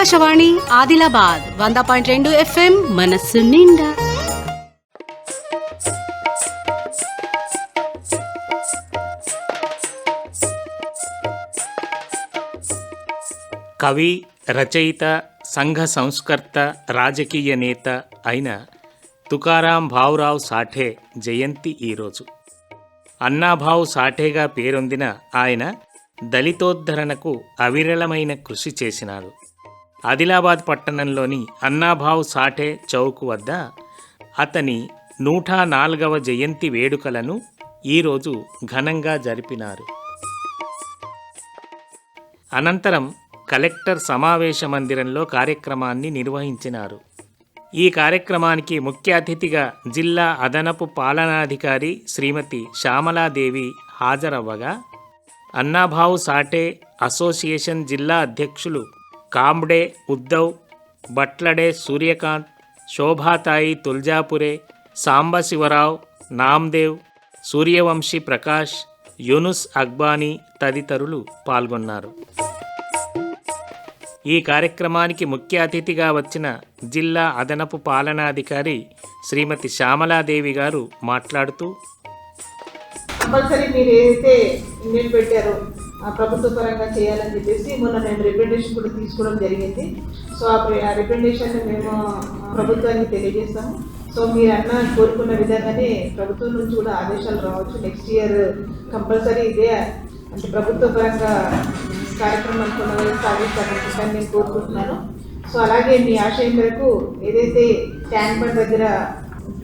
ఆకాశవాణి ఆదిలాబాద్ వంద పాయింట్ రెండు ఎఫ్ఎం మనస్సు నిండా. కవి రచయిత సంఘ సంస్కర్త రాజకీయ నేత అయిన తుకారాం భావురావు సాఠే జయంతి ఈరోజు అన్నాభావు సాఠేగా పేరొందిన ఆయన దళితోద్ధరణకు అవిరళమైన కృషి చేసినారు. ఆదిలాబాద్ పట్టణంలోని అన్నాభావ్ సాఠే చౌక్ వద్ద అతని నూట నాలుగవ జయంతి వేడుకలను ఈరోజు ఘనంగా జరిపినారు. అనంతరం కలెక్టర్ సమావేశ మందిరంలో కార్యక్రమాన్ని నిర్వహించినారు. ఈ కార్యక్రమానికి ముఖ్య అతిథిగా జిల్లా అదనపు పాలనాధికారి శ్రీమతి శ్యామలాదేవి హాజరవ్వగా అన్నాభావు సాటే అసోసియేషన్ జిల్లా అధ్యక్షులు కాంబ్డే ఉద్దవ్ బట్లడే సూర్యకాంత్ శోభాతాయి తుల్జాపురే సాంబశివరావు నామ్దేవ్ సూర్యవంశీ ప్రకాష్ యూనుస్ అక్బానీ తదితరులు పాల్గొన్నారు. ఈ కార్యక్రమానికి ముఖ్య అతిథిగా వచ్చిన జిల్లా అదనపు పాలనాధికారి శ్రీమతి శ్యామలాదేవి గారు మాట్లాడుతూ కంపల్సరీ మీరు ఏదైతే ఇండియన్ పెట్టారో ప్రభుత్వ పరంగా చేయాలని చెప్పేసి మొన్న మేము రిప్రజెంటేషన్ కూడా తీసుకోవడం జరిగింది. సో ఆ ఆ రిప్రజెంటేషన్ మేము ప్రభుత్వానికి తెలియజేస్తాము. సో మీరు అన్న కోరుకున్న విధంగానే ప్రభుత్వం నుంచి కూడా ఆదేశాలు రావచ్చు. నెక్స్ట్ ఇయర్ కంపల్సరీ ఇదే అంటే ప్రభుత్వ పరంగా కార్యక్రమాలు కొనసాగిస్తారని నేను కోరుకుంటున్నాను. సో అలాగే మీ ఆశయం మేరకు ఏదైతే ట్యాంక్ బండ్ దగ్గర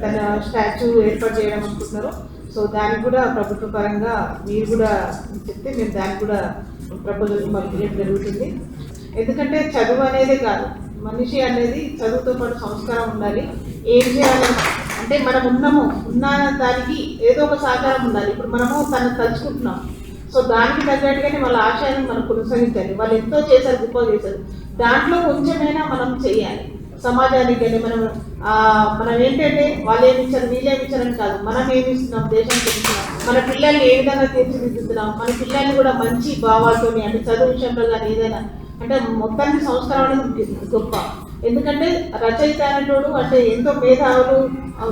తన స్టాచ్యూ ఏర్పాటు చేయడం అనుకుంటున్నారో సో దానికి కూడా ప్రభుత్వ పరంగా మీరు కూడా చెప్తే మేము దానికి కూడా ప్రపోజల్ పంపించడం జరుగుతుంది. ఎందుకంటే చదువు అనేదే కాదు మనిషి అనేది చదువుతో పాటు సంస్కారం ఉండాలి. ఏం చేయాలి? అంటే మనం ఉన్నాము ఉన్న దానికి ఏదో ఒక సహకారం ఉండాలి. ఇప్పుడు మనము తను తలుచుకుంటున్నాం. సో దానికి తగ్గట్టుగానే వాళ్ళ ఆశయాన్ని మనం కొనసాగించాలి. వాళ్ళు ఎంతో చేశారు గొప్ప చేశారు. దాంట్లో కొంచెమైనా మనం చేయాలి. సమాజానికి కానీ మనం మనం ఏంటంటే వాళ్ళు ఏమి ఇచ్చారు వీళ్ళేమి ఇచ్చారని కాదు. మనం ఏమి ఇస్తున్నాం దేశానికి ఇస్తున్నాం మన పిల్లల్ని ఏ విధంగా తీర్చిదిద్దుతున్నాం? మన పిల్లల్ని కూడా మంచి భావాలతో అంటే చదువు విషయంలో కానీ ఏదైనా అంటే మొత్తానికి సంస్కారం అనేది గొప్ప. ఎందుకంటే రచయిత అనేటోడు అంటే ఎంతో మేధావులు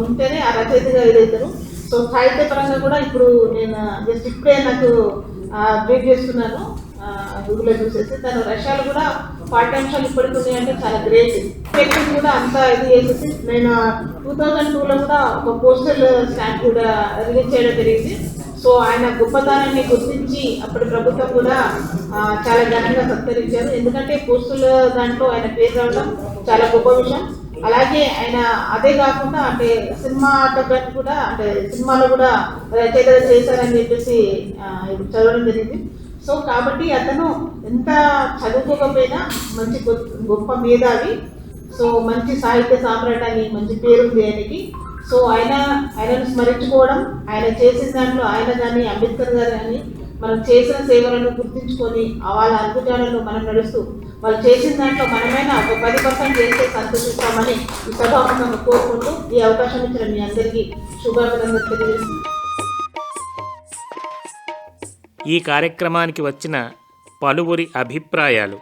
ఉంటేనే ఆ రచయితగా ఎదుగుతారు సో సాహిత్య పరంగా కూడా ఇప్పుడు నేను జస్ట్ ఇప్పుడే నాకు బ్రీఫ్ చేస్తున్నాను. గూగుల్లో చూసేసి తను రష్యాలో కూడా పాఠ్యాంశాలు ఇప్పటికి ఉన్నాయంటే చాలా గ్రేట్ టెక్నిక్ కూడా అంత ఇది చేసేసి నేను టూ థౌజండ్ టూలో కూడా ఒక పోస్టల్ స్టాంప్ కూడా రిలీజ్ చేయడం జరిగింది. సో ఆయన గొప్పతనాన్ని గుర్తించి అప్పటి ప్రభుత్వం కూడా చాలా ఘనంగా సత్కరించారు. ఎందుకంటే పోస్టుల దాంట్లో ఆయన పేరు రావడం చాలా గొప్ప విషయం. అలాగే ఆయన అదే కాకుండా అంటే సినిమా ఆటోగ్రఫీ కూడా అంటే సినిమాలో కూడా రచయిత చేశారని చెప్పేసి ఇప్పుడు చదవడం జరిగింది. సో కాబట్టి అతను ఎంత చదువుకోకపోయినా మంచి గొప్ప మేధావి. సో మంచి సాహిత్య సామ్రాటాన్ని మంచి పేరుంది ఆయనకి. సో ఆయన ఆయనను స్మరించుకోవడం ఆయన చేసిన దాంట్లో ఆయన కానీ అంబేద్కర్ గారు కానీ మనం చేసిన సేవలను గుర్తించుకొని వాళ్ళ అద్భుతాలను మనం నడుస్తూ వాళ్ళు చేసిన దాంట్లో మనమైనా ఒక పది పర్సెంట్ చేస్తే సంతోషిస్తామని ఈ సభాముఖంగా కోరుకుంటూ ఈ అవకాశం ఇచ్చిన మీ అందరికీ శుభాభినందనలు తెలియజేస్తున్నాను. ఈ కార్యక్రమానికి వచ్చిన పలువురి అభిప్రాయాలు.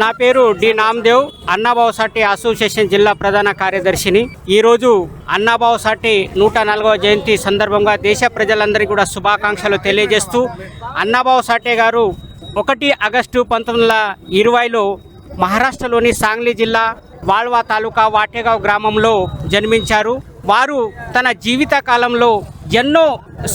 నా పేరు డి నామదేవ్ అన్నాబావు సాటి అసోసియేషన్ జిల్లా ప్రధాన కార్యదర్శిని. ఈరోజు అన్నాబావు సాటి నూట నాలుగవ జయంతి సందర్భంగా దేశ ప్రజలందరికీ కూడా శుభాకాంక్షలు తెలియజేస్తూ అన్నాబావు సాటే గారు ఒకటి ఆగస్టు పంతొమ్మిది వందల ఇరవైలో మహారాష్ట్రలోని సాంగ్లీ జిల్లా వాల్వా తాలూకా వాటేగావ్ గ్రామంలో జన్మించారు. వారు తన జీవిత కాలంలో ఎన్నో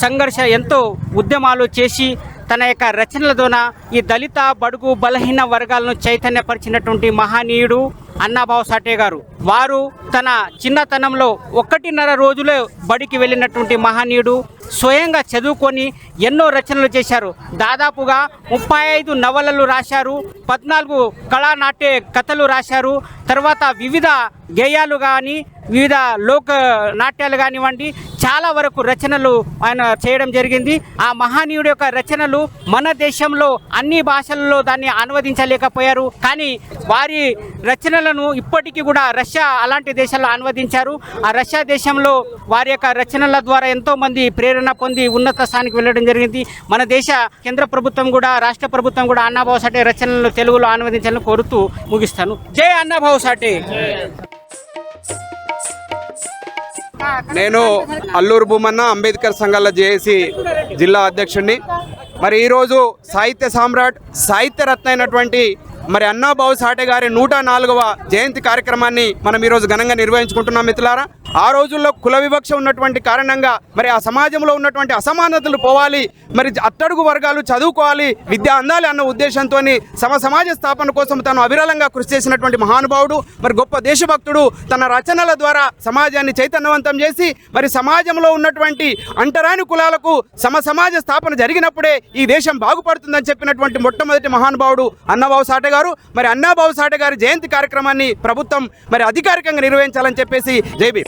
సంఘర్ష ఎంతో ఉద్యమాలు చేసి తన యొక్క రచనల ద్వారా ఈ దళిత బడుగు బలహీన వర్గాలను చైతన్యపరిచినటువంటి మహనీయుడు అన్నాబాబు సాటే గారు. వారు తన చిన్నతనంలో ఒకటిన్నర రోజులే బడికి వెళ్ళినటువంటి మహనీయుడు. స్వయంగా చదువుకొని ఎన్నో రచనలు చేశారు. దాదాపుగా ముప్పై ఐదు నవలలు రాశారు. పద్నాలుగు కళానాట్య కథలు రాశారు. తర్వాత వివిధ గేయాలు కానీ వివిధ లోక నాట్యాలు కానివ్వండి చాలా వరకు రచనలు ఆయన చేయడం జరిగింది. ఆ మహానీయుడి యొక్క రచనలు మన దేశంలో అన్ని భాషలలో దాన్ని అనువదించలేకపోయారు. కానీ వారి రచనలను ఇప్పటికీ కూడా రష్యా అలాంటి దేశాల్లో అనువదించారు. ఆ రష్యా దేశంలో వారి యొక్క రచనల ద్వారా ఎంతో మంది ప్రేరణ పొంది ఉన్నత స్థానికి వెళ్ళడం జరిగింది. మన దేశ కేంద్ర ప్రభుత్వం కూడా రాష్ట్ర ప్రభుత్వం కూడా అన్నాభావ సాటే రచనలను తెలుగులో అనువదించాలని కోరుతూ ముగిస్తాను. జై అన్నాభావ సాటే! నేను అల్లూరు భూమన్న అంబేద్కర్ సంఘాల జేఏసీ జిల్లా అధ్యక్షుడిని మరి ఈరోజు సాహిత్య సామ్రాట్ సాహిత్య రత్న అయినటువంటి మరి అన్నాబాబు సాటే గారి నూట నాలుగవ జయంతి కార్యక్రమాన్ని మనం ఈరోజు ఘనంగా నిర్వహించుకుంటున్నాం మిత్రులారా. ఆ రోజుల్లో కుల వివక్ష ఉన్నటువంటి కారణంగా మరి ఆ సమాజంలో ఉన్నటువంటి అసమానతలు పోవాలి మరి అట్టడుగు వర్గాలు చదువుకోవాలి విద్య అందాలి అన్న ఉద్దేశంతో సమ సమాజ స్థాపన కోసం తను అవిరళంగా కృషి చేసినటువంటి మహానుభావుడు మరి గొప్ప దేశభక్తుడు తన రచనల ద్వారా సమాజాన్ని చైతన్యవంతం చేసి మరి సమాజంలో ఉన్నటువంటి అంటరాని కులాలకు సమ సమాజ స్థాపన జరిగినప్పుడే ఈ దేశం బాగుపడుతుందని చెప్పినటువంటి మొట్టమొదటి మహానుభావుడు అన్నబాబు సాటే గారు మరి అన్నాబాబు సాటే గారి జయంతి కార్యక్రమాన్ని ప్రభుత్వం మరి అధికారికంగా నిర్వహించాలని చెప్పేసి జైబీ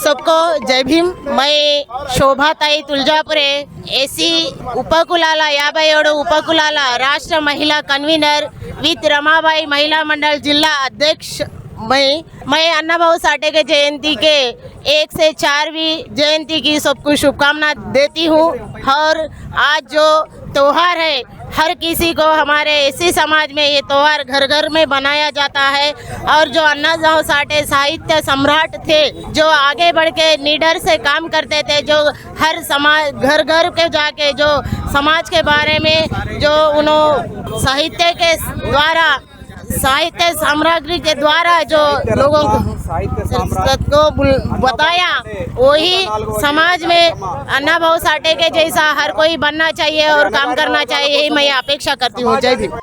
सबको जय भीम। मैं शोभाताई तुळजापुरे एसी उपकुलाला याबाईवडो उपकुलाला, राष्ट्र महिला कन्वीनर विद रमाबाई महिला मंडल जिला अध्यक्ष। मैं मैं अन्ना भाऊ साठे के जयंती के एक से चारवी जयंती की सबको शुभकामना देती हूँ। और आज जो त्यौहार है हर किसी को हमारे इसी समाज में ये त्यौहार घर घर में बनाया जाता है। और जो अन्ना जाओ साठे साहित्य सम्राट थे, जो आगे बढ़ के नीडर से काम करते थे, जो हर समाज घर घर के जाके, जो समाज के बारे में, जो उन्होंने साहित्य के द्वारा साहित्य सामग्री के द्वारा जो लोगों को को बुल- बताया वही समाज में अन्ना भाऊ साठे के जैसा हर कोई बनना चाहिए और काम करना चाहिए यही मैं अपेक्षा करती हूँ जय भीम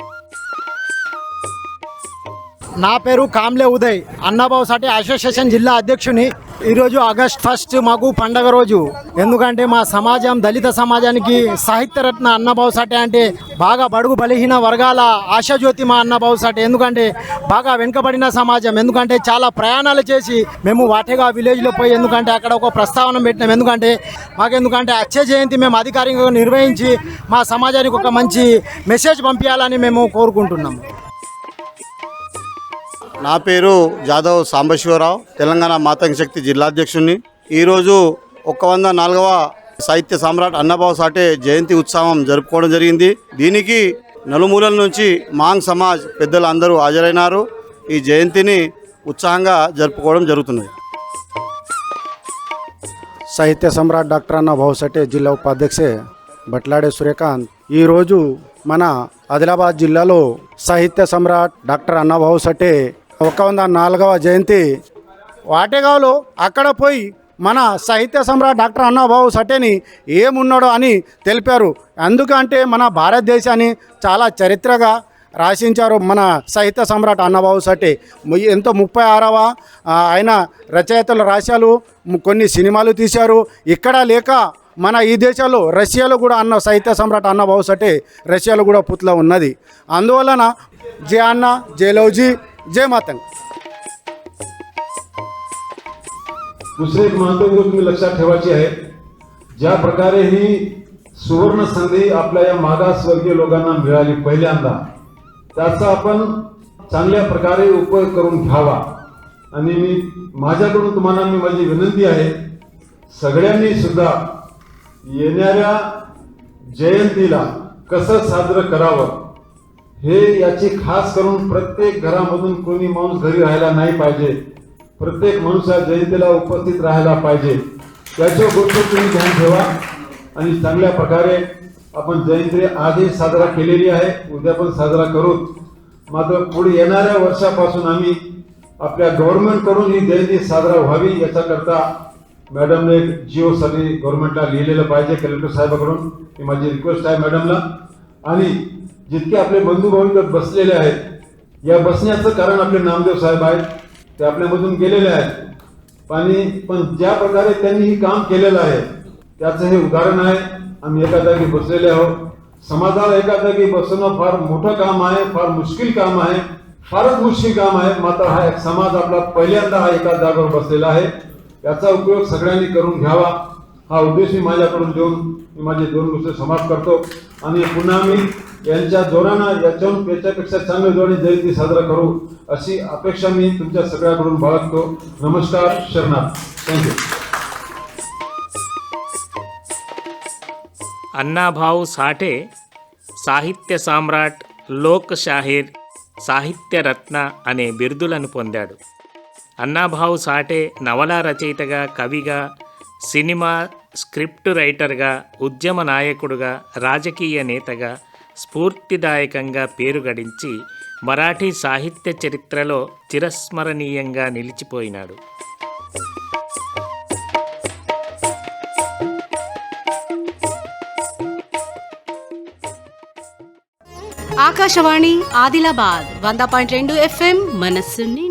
నా పేరు కామ్లే ఉదయ్ అన్నాబాబు సాటి అసోసియేషన్ జిల్లా అధ్యక్షుని ఈరోజు ఆగస్ట్ ఫస్ట్ మాకు పండగ రోజు. ఎందుకంటే మా సమాజం దళిత సమాజానికి సాహిత్యరత్న అన్నభావ అన్నబాబు సాటే అంటే బాగా బడుగు బలహీన వర్గాల ఆశాజ్యోతి మా అన్నబాబు సాటే ఎందుకంటే బాగా వెనుకబడిన సమాజం. ఎందుకంటే చాలా ప్రయాణాలు చేసి మేము వాటేగా విలేజ్లో పోయి ఎందుకంటే అక్కడ ఒక ప్రస్తావన పెట్టినాం. ఎందుకంటే మాకెందుకంటే అచ్చే జయంతి మేము అధికారికంగా నిర్వహించి మా సమాజానికి ఒక మంచి మెసేజ్ పంపించాలని మేము కోరుకుంటున్నాము నా పేరు జాదవ్ సాంబశివరావు తెలంగాణ మాతంగ శక్తి జిల్లాధ్యక్షుడిని ఈరోజు ఒక్క వంద నాలుగవ సాహిత్య సామ్రాట్ అన్నబాబు సాటే జయంతి ఉత్సవం జరుపుకోవడం జరిగింది. దీనికి నలుమూలల నుంచి మాంగ్ సమాజ్ పెద్దలు అందరూ హాజరైనారు. ఈ జయంతిని ఉత్సాహంగా జరుపుకోవడం జరుగుతున్నది. సాహిత్య సమ్రాట్ డాక్టర్ అన్నభావ సాటే జిల్లా ఉపాధ్యక్షే బట్లాడే సూర్యకాంత్ ఈరోజు మన ఆదిలాబాద్ జిల్లాలో సాహిత్య సమ్రాట్ డాక్టర్ అన్నభావు సటే ఒక వంద నాలుగవ జయంతి. వాటేగావులో అక్కడ పోయి మన సాహిత్య సమ్రాట్ డాక్టర్ అన్నబాబు సటేని ఏమున్నాడో అని తెలిపారు. ఎందుకంటే మన భారతదేశాన్ని చాలా చరిత్రగా రాశించారు మన సాహిత్య సమ్రాట్ అన్నబాబు సటే. ఎంతో ముప్పై ఆరవ ఆయన రచయితలు రాశారు కొన్ని సినిమాలు తీశారు. ఇక్కడ లేక మన ఈ దేశాల్లో రష్యాలో కూడా అన్న సాహిత్య సమ్రాట్ అన్నబాబు సటే రష్యాలో కూడా పుత్ల ఉన్నది. అందువలన జే అన్న జే जय मातंग दुसरी एक महत्वाची गोष्ट तुम्ही लक्षात ठेवायची आहे. ज्या प्रकारे ही सुवर्ण संधी आपल्या या मागासवर्गीय लोकांना मिळाली पहिल्यांदा त्याचा आपण चांगल्या प्रकारे उपयोग करून घ्यावा. आणि मी माझ्याकडून तुम्हाला मी माझी विनंती आहे सगळ्यांनी सुद्धा येणाऱ्या जयंतीला कसं साजरं करावं हे याची खास करून प्रत्येक घरामधून कोणी माणूस घरी राहायला नाही पाहिजे. प्रत्येक माणूस या जयंतीला उपस्थित राहायला पाहिजे. याच्या गोष्टी तुम्ही ध्यान ठेवा. आणि चांगल्या प्रकारे आपण जयंती आधी साजरा केलेली आहे. उद्या पण साजरा करू मात्र पुढे येणाऱ्या वर्षापासून आम्ही आपल्या गव्हर्नमेंटकडून ही जयंती साजरा व्हावी याच्याकरता मॅडमने एक जिओ गव्हर्नमेंटला लिहिलेलं पाहिजे कलेक्टर साहेबाकडून. ही माझी रिक्वेस्ट आहे मॅडमला. आणि जितके आपले बंधू भाऊ बसलेले आहेत या बसण्याचं कारण आपले नामदेव साहेब आहेत ते आपल्यामधून गेलेले आहेत. आणि पण ज्या प्रकारे त्यांनी हे काम केलेलं आहे त्याचं हे उदाहरण आहे आम्ही एका जागी बसलेले आहोत. समाजाला एका जागी बसणं फार मोठं काम आहे फार मुश्किल काम आहे फारच मुश्किल काम आहे. मात्र हा एक समाज आपला पहिल्यांदा हा एका जागेवर बसलेला आहे. याचा उपयोग सगळ्यांनी करून घ्यावा. हा उद्देश मी माझ्याकडून देऊन मी माझे दोन गोष्टी समाप्त करतो आणि पुन्हा मी यांच्या जोरानं याच्याहून याच्यापेक्षा चांगल्या जोराने जयंती साजरा करू अशी अपेक्षा मी तुमच्या सगळ्याकडून बाळगतो नमस्कार शरणाथ थँक्यू అన్నాభావు సాఠే సాహిత్య సామ్రాట్ లోక్ షాహీర్ సాహిత్య రత్న అనే బిరుదులను పొందాడు అన్నాభావు సాఠే నవలా రచయితగా కవిగా సినిమా స్క్రిప్ట్ రైటర్గా ఉద్యమ నాయకుడుగా రాజకీయ నేతగా స్ఫూర్తిదాయకంగా పేరు గడించి మరాఠీ సాహిత్య చరిత్రలో చిరస్మరణీయంగా నిలిచిపోయినాడు. ఆకాశవాణి ఆదిలాబాద్ వంద పాయింట్ రెండు ఎఫ్ఎం మనస్సుని